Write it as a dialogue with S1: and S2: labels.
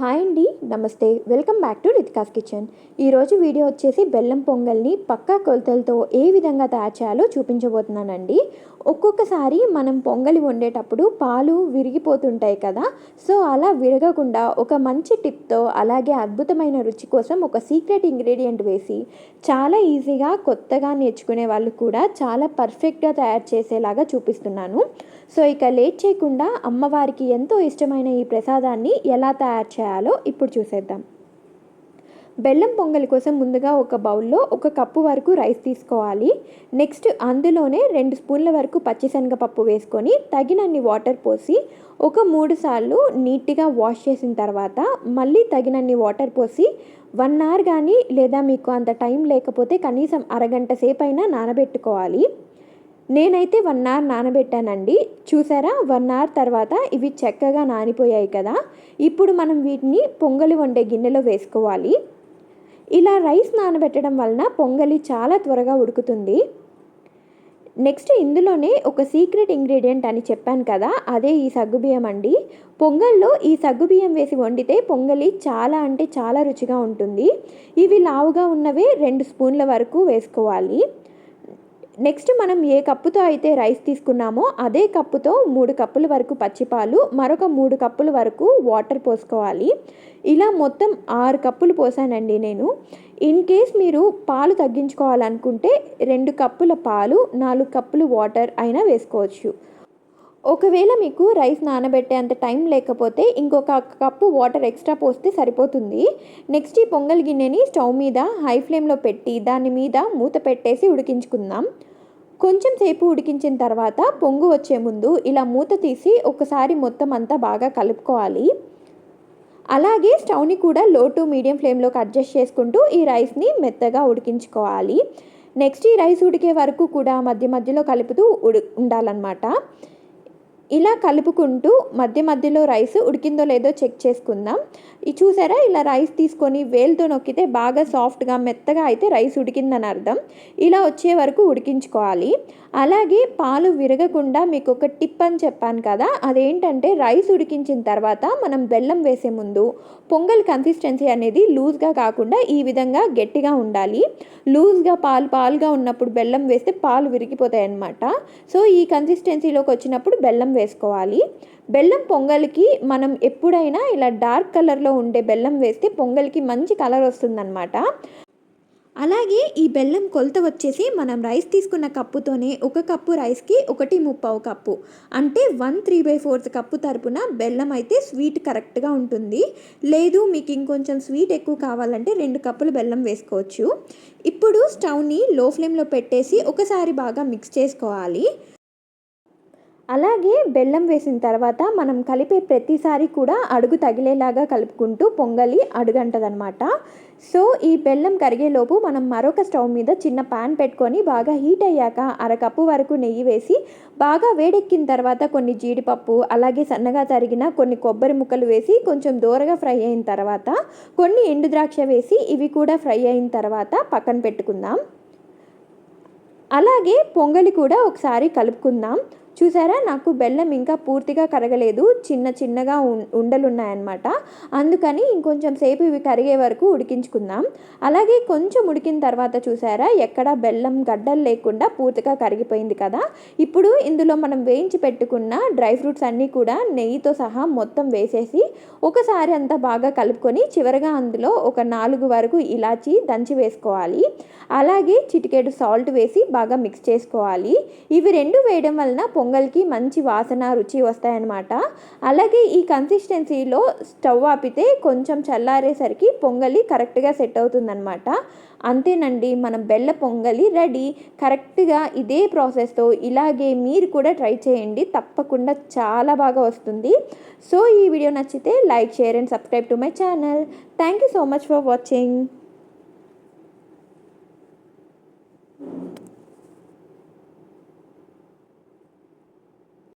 S1: Hi అండి నమస్తే. Welcome back to Ritika's kitchen. ఈరోజు వీడియో వచ్చేసి బెల్లం పొంగల్ని పక్కా కొలతలతో ఏ విధంగా తయారు చేయాలో చూపించబోతున్నానండి. ఒక్కొక్కసారి మనం పొంగలి వండేటప్పుడు పాలు విరిగిపోతుంటాయి కదా సో అలా విరగకుండా ఒక మంచి టిప్తో అలాగే అద్భుతమైన రుచి కోసం ఒక సీక్రెట్ ఇంగ్రీడియంట్ వేసి చాలా ఈజీగా కొత్తగా నేర్చుకునే వాళ్ళు కూడా చాలా పర్ఫెక్ట్గా తయారు చేసేలాగా చూపిస్తున్నాను. సో ఇక లేట్ చేయకుండా అమ్మవారికి ఎంతో ఇష్టమైన ఈ ప్రసాదాన్ని ఎలా తయారు చేయాలో ఇప్పుడు చూసేద్దాం. బెల్లం పొంగలి కోసం ముందుగా ఒక బౌల్లో ఒక కప్పు వరకు రైస్ తీసుకోవాలి. నెక్స్ట్ అందులోనే రెండు స్పూన్ల వరకు పచ్చిశనగపప్పు వేసుకొని తగినన్ని వాటర్ పోసి ఒక మూడు సార్లు నీట్గా వాష్ చేసిన తర్వాత మళ్ళీ తగినన్ని వాటర్ పోసి వన్ అవర్ కానీ లేదా మీకు అంత టైం లేకపోతే కనీసం అరగంట సేపు అయినా నానబెట్టుకోవాలి. నేనైతే వన్ అవర్ నానబెట్టానండి. చూసారా? వన్ అవర్ తర్వాత ఇవి చక్కగా నానిపోయాయి కదా. ఇప్పుడు మనం వీటిని పొంగలి వండే గిన్నెలో వేసుకోవాలి. ఇలా రైస్ నానబెట్టడం వలన పొంగలి చాలా త్వరగా ఉడుకుతుంది. నెక్స్ట్ ఇందులోనే ఒక సీక్రెట్ ఇంగ్రీడియంట్ అని చెప్పాను కదా అదే ఈ సగ్గుబియ్యం అండి. పొంగల్లో ఈ సగ్గుబియ్యం వేసి వండితే పొంగలి చాలా అంటే చాలా రుచిగా ఉంటుంది. ఇవి లావుగా ఉన్నవే రెండు స్పూన్ల వరకు వేసుకోవాలి. నెక్స్ట్ మనం ఏ కప్పుతో అయితే రైస్ తీసుకున్నామో అదే కప్పుతో మూడు కప్పుల వరకు పచ్చిపాలు మరొక మూడు కప్పుల వరకు వాటర్ పోసుకోవాలి. ఇలా మొత్తం ఆరు కప్పులు పోసానండి నేను. ఇన్ కేస్ మీరు పాలు తగ్గించుకోవాలనుకుంటే రెండు కప్పుల పాలు నాలుగు కప్పులు వాటర్ అయినా వేసుకోవచ్చు. ఒకవేళ మీకు రైస్ నానబెట్టే అంత టైం లేకపోతే ఇంకొక కప్పు వాటర్ ఎక్స్ట్రా పోస్తే సరిపోతుంది. నెక్స్ట్ ఈ పొంగల్ గిన్నెని స్టవ్ మీద హై ఫ్లేమ్లో పెట్టి దాని మీద మూత పెట్టేసి ఉడికించుకుందాం. కొంచెం సేపు ఉడికించిన తర్వాత పొంగు వచ్చే ముందు ఇలా మూత తీసి ఒకసారి మొత్తం అంతా బాగా కలుపుకోవాలి. అలాగే స్టవ్ని కూడా లో టు మీడియం ఫ్లేమ్లోకి అడ్జస్ట్ చేసుకుంటూ ఈ రైస్ని మెత్తగా ఉడికించుకోవాలి. నెక్స్ట్ ఈ రైస్ ఉడికే వరకు కూడా మధ్య మధ్యలో కలుపుతూ ఉడి ఉండాలన్నమాట. ఇలా కలుపుకుంటూ మధ్య మధ్యలో రైస్ ఉడికిందో లేదో చెక్ చేసుకుందాం. ఇది చూసారా? ఇలా రైస్ తీసుకొని వేలుతో నొక్కితే బాగా సాఫ్ట్గా మెత్తగా అయితే రైస్ ఉడికిందని అర్థం. ఇలా వచ్చే వరకు ఉడికించుకోవాలి. అలాగే పాలు విరగకుండా మీకు ఒక టిప్ అని చెప్పాను కదా అదేంటంటే రైస్ ఉడికించిన తర్వాత మనం బెల్లం వేసే ముందు పొంగల్ కన్సిస్టెన్సీ అనేది లూజ్గా కాకుండా ఈ విధంగా గట్టిగా ఉండాలి. లూజ్గా పాలు పాలుగా ఉన్నప్పుడు బెల్లం వేస్తే పాలు విరిగిపోతాయి అన్నమాట సో ఈ కన్సిస్టెన్సీలోకి వచ్చినప్పుడు బెల్లం వేసుకోవాలి. బెల్లం పొంగల్కి మనం ఎప్పుడైనా ఇలా డార్క్ కలర్లో ఉండే బెల్లం వేస్తే పొంగల్కి మంచి కలర్ వస్తుందన్నమాట. అలాగే ఈ బెల్లం కొలత వచ్చేసి మనం రైస్ తీసుకున్న కప్పుతోనే ఒక కప్పు రైస్కి ఒకటి ముప్పావు కప్పు. అంటే one three by fourth cup తరపున బెల్లం అయితే స్వీట్ కరెక్ట్గా ఉంటుంది. లేదు మీకు ఇంకొంచెం స్వీట్ ఎక్కువ కావాలంటే రెండు కప్పులు బెల్లం వేసుకోవచ్చు. ఇప్పుడు స్టవ్ని లో ఫ్లేమ్లో పెట్టేసి ఒకసారి బాగా మిక్స్ చేసుకోవాలి. అలాగే బెల్లం వేసిన తర్వాత మనం కలిపే ప్రతిసారి కూడా అడుగు తగిలేలాగా కలుపుకుంటూ పొంగలి అడుగంటదనమాట సో ఈ బెల్లం కరిగేలోపు మనం మరొక స్టవ్ మీద చిన్న పాన్ పెట్టుకొని బాగా హీట్ అయ్యాక అరకప్పు వరకు నెయ్యి వేసి బాగా వేడెక్కిన తర్వాత కొన్ని జీడిపప్పు అలాగే సన్నగా తరిగిన కొన్ని కొబ్బరి ముక్కలు వేసి కొంచెం దూరగా ఫ్రై అయిన తర్వాత కొన్ని ఎండు ద్రాక్ష వేసి ఇవి కూడా ఫ్రై అయిన తర్వాత పక్కన పెట్టుకుందాం. అలాగే పొంగలి కూడా ఒకసారి కలుపుకుందాం. చూసారా? నాకు బెల్లం ఇంకా పూర్తిగా కరగలేదు. చిన్న చిన్నగా ఉండలున్నాయన్నమాట. అందుకని ఇంకొంచెం సేపు ఇవి కరిగే వరకు ఉడికించుకుందాం. అలాగే కొంచెం ఉడికిన తర్వాత చూసారా? ఎక్కడ బెల్లం గడ్డలు లేకుండా పూర్తిగా కరిగిపోయింది కదా? ఇప్పుడు ఇందులో మనం వేయించి పెట్టుకున్న డ్రై ఫ్రూట్స్ అన్నీ కూడా నెయ్యితో సహా మొత్తం వేసేసి ఒకసారి అంతా బాగా కలుపుకొని చివరగా అందులో ఒక నాలుగు వరకు ఇలాచి దంచి వేసుకోవాలి. అలాగే చిటికేడు సాల్ట్ వేసి బాగా మిక్స్ చేసుకోవాలి. ఇవి రెండు వేయడం వలన పొంగల్కి మంచి వాసన రుచి వస్తాయన్నమాట. అలాగే ఈ కన్సిస్టెన్సీలో స్టవ్ ఆపితే కొంచెం చల్లారేసరికి పొంగలి కరెక్ట్గా సెట్ అవుతుందన్నమాట. అంతేనండి మన బెల్ల పొంగలి రెడీ. కరెక్ట్గా ఇదే ప్రాసెస్తో ఇలాగే మీరు కూడా ట్రై చేయండి. తప్పకుండా చాలా బాగా వస్తుంది. సో ఈ వీడియో నచ్చితే like share and subscribe to my channel. Thank you so much for watching.